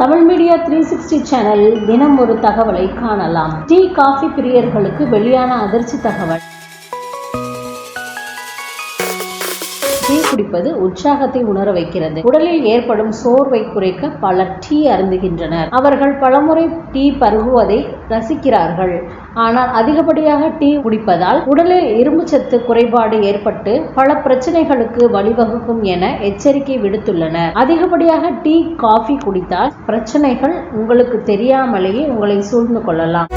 Tamil media three sixty சேனலில் தினம் ஒரு தகவலை காணலாம். டீ காஃபி பிரியர்களுக்கு வெளியான அதிர்ச்சி தகவல். குடிப்பது உற்சாகத்தை உணர வைக்கிறது. உடலில் ஏற்படும் சோர்வை குறைக்க பலர் டீ அருந்துகின்றனர். அவர்கள் பலமுறை டீ பருகுவதை ரசிக்கிறார்கள். ஆனால் அதிகப்படியாக டீ குடிப்பதால் உடலில் இரும்புச்சத்து குறைபாடு ஏற்பட்டு பல பிரச்சனைகளுக்கு வழிவகுக்கும் என எச்சரிக்கை விடுத்துள்ளனர். அதிகப்படியாக டீ காஃபி குடித்தால் பிரச்சனைகள் உங்களுக்கு தெரியாமலேயே உங்களை சூழ்ந்து கொள்ளலாம்.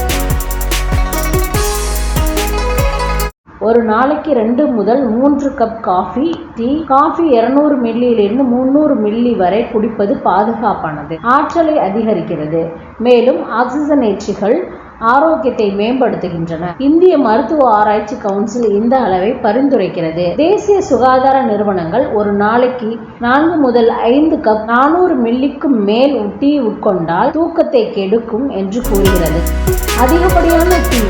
ஒரு நாளைக்கு ரெண்டு முதல் மூன்று கப் காஃபி டீ காஃபி இருநூறு மில்லியிலிருந்து முந்நூறு மில்லி வரை குடிப்பது பாதுகாப்பானது. ஆற்றலை அதிகரிக்கிறது. மேலும் ஆக்சிஜனேற்றிகள் ஆரோக்கியத்தை மேம்படுத்துகின்றன. இந்திய மருத்துவ ஆராய்ச்சி கவுன்சில் இந்த அளவை பரிந்துரைக்கிறது. தேசிய சுகாதார நிறுவனங்கள் ஒரு நாளைக்கு நான்கு முதல் ஐந்து கப் நானூறு மில்லிக்கும் மேல் டீ உட்கொண்டால் தூக்கத்தை கெடுக்கும் என்று கூறுகிறது. அதிக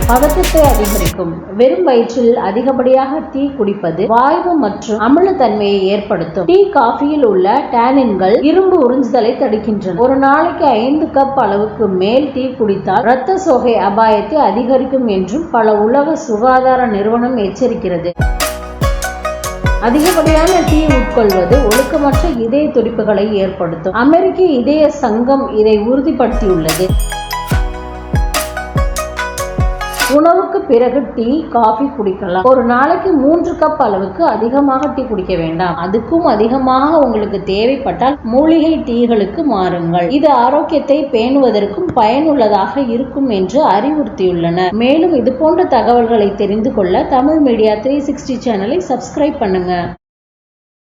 பதட்டத்தை அதிகரிக்கும். வெறும் வயிற்றில் அதிகப்படியாக டீ குடிப்பது வாய்வு மற்றும் அமிலத்தன்மையை ஏற்படுத்தும். டீ காஃபியில் உள்ள டேனின்கள் இரும்பு உறிஞ்சுதலை தடுக்கின்றன. ஒரு நாளைக்கு ஐந்து கப் அளவுக்கு மேல் டீ குடித்தால் இரத்த சோகை அபாயத்தை அதிகரிக்கும் என்றும் பல உலக சுகாதார நிறுவனம் எச்சரிக்கிறது. அதிகப்படியான டீ உட்கொள்வது ஒழுக்கமற்ற இதய துடிப்புகளை ஏற்படுத்தும். அமெரிக்க இதய சங்கம் இதை உறுதிப்படுத்தியுள்ளது. உணவுக்கு பிறகு டீ காஃபி குடிக்கலாம். ஒரு நாளைக்கு மூன்று கப் அளவுக்கு அதிகமாக டீ குடிக்க வேண்டாம். அதுக்கும் அதிகமாக உங்களுக்கு தேவைப்பட்டால் மூலிகை டீகளுக்கு மாறுங்கள். இது ஆரோக்கியத்தை பேணுவதற்கும் பயனுள்ளதாக இருக்கும் என்று அறிவுறுத்தியுள்ளனர். மேலும் இது போன்ற தகவல்களை தெரிந்து கொள்ள தமிழ் மீடியா த்ரீ சிக்ஸ்டி சேனலை சப்ஸ்கிரைப் பண்ணுங்க.